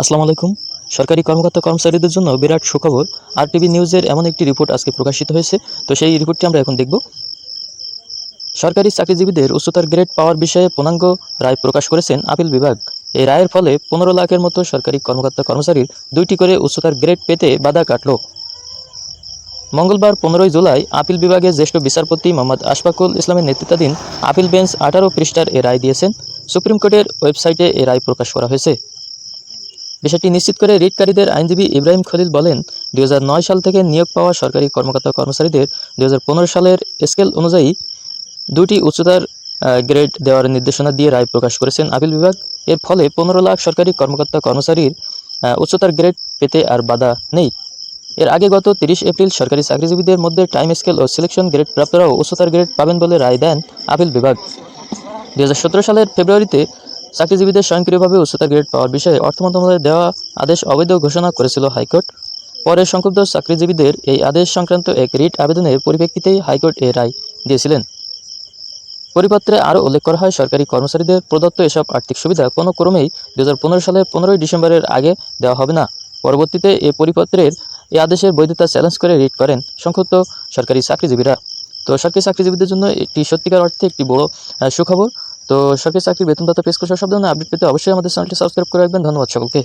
আসসালামু আলাইকুম। সরকারি কর্মকর্তা কর্মচারীদের জন্য বিরাট সুখবর। আর টিভি নিউজের এমন একটি রিপোর্ট আজকে প্রকাশিত হয়েছে। তো সেই রিপোর্টটি আমরা এখন দেখব। সরকারি চাকরিজীবীদের উচ্চতার গ্রেড পাওয়ার বিষয়ে পূর্ণাঙ্গ রায় প্রকাশ করেছেন আপিল বিভাগ। এই রায়ের ফলে পনেরো লাখের মতো সরকারি কর্মকর্তা কর্মচারীর দুইটি করে উচ্চতার গ্রেড পেতে বাধা কাটল। মঙ্গলবার পনেরোই জুলাই আপিল বিভাগের জ্যেষ্ঠ বিচারপতি মোহাম্মদ আশফাকুল ইসলামের নেতৃত্বাধীন আপিল বেঞ্চ আঠারো পৃষ্ঠার এ রায় দিয়েছেন। সুপ্রিম কোর্টের ওয়েবসাইটে এ রায় প্রকাশ করা হয়েছে। বিষয়টি নিশ্চিত করে রিটকারীদের আইনজীবী ইব্রাহিম খলিল বলেন, দুই হাজার নয় সাল থেকে নিয়োগ পাওয়া সরকারি কর্মকর্তা কর্মচারীদের দুই হাজার পনেরো সালের স্কেল অনুযায়ী দুটি উচ্চতার গ্রেড দেওয়ার নির্দেশনা দিয়ে রায় প্রকাশ করেছেন আপিল বিভাগ। এর ফলে পনেরো লাখ সরকারি কর্মকর্তা কর্মচারীর উচ্চতার গ্রেড পেতে আর বাধা নেই। এর আগে গত তিরিশ এপ্রিল সরকারি চাকরিজীবীদের মধ্যে টাইম স্কেল ও সিলেকশন গ্রেড প্রাপ্তরাও উচ্চতার গ্রেড পাবেন বলে রায় দেন আপিল বিভাগ। দুই হাজার সতেরো সালের ফেব্রুয়ারিতে চাকরিজীবীদের স্বয়ংক্রিয়ভাবে উচ্চতার গ্রেড পাওয়ার বিষয়ে অর্থ মন্ত্রণালয়ের দেওয়া আদেশ অবৈধ ঘোষণা করেছিল হাইকোর্ট। পরে সংক্ষুব্ধ চাকরিজীবীদের এই আদেশ সংক্রান্ত এক রিট আবেদনের পরিপ্রেক্ষিতেই হাইকোর্ট এ রায় দিয়েছিলেন। পরিপত্রে আরও উল্লেখ করা হয়, সরকারি কর্মচারীদের প্রদত্ত এসব আর্থিক সুবিধা কোনো ক্রমেই দু সালের পনেরোই ডিসেম্বরের আগে দেওয়া হবে না। পরবর্তীতে এ পরিপত্রের এই আদেশের বৈধতা চ্যালেঞ্জ করে রিট করেন সংক্ষুব্ধ সরকারি চাকরিজীবীরা। তো সরকারি চাকরিজীবীদের জন্য একটি সত্যিকার অর্থে একটি বড় সুখবর। তো সরকারি চাকরির বেতন তথা পেশ করার সব ধরনের আপডেট পেতে অবশ্যই আমাদের চ্যানেলটি সাবস্ক্রাইব করে রাখবেন। ধন্যবাদ সকলকে।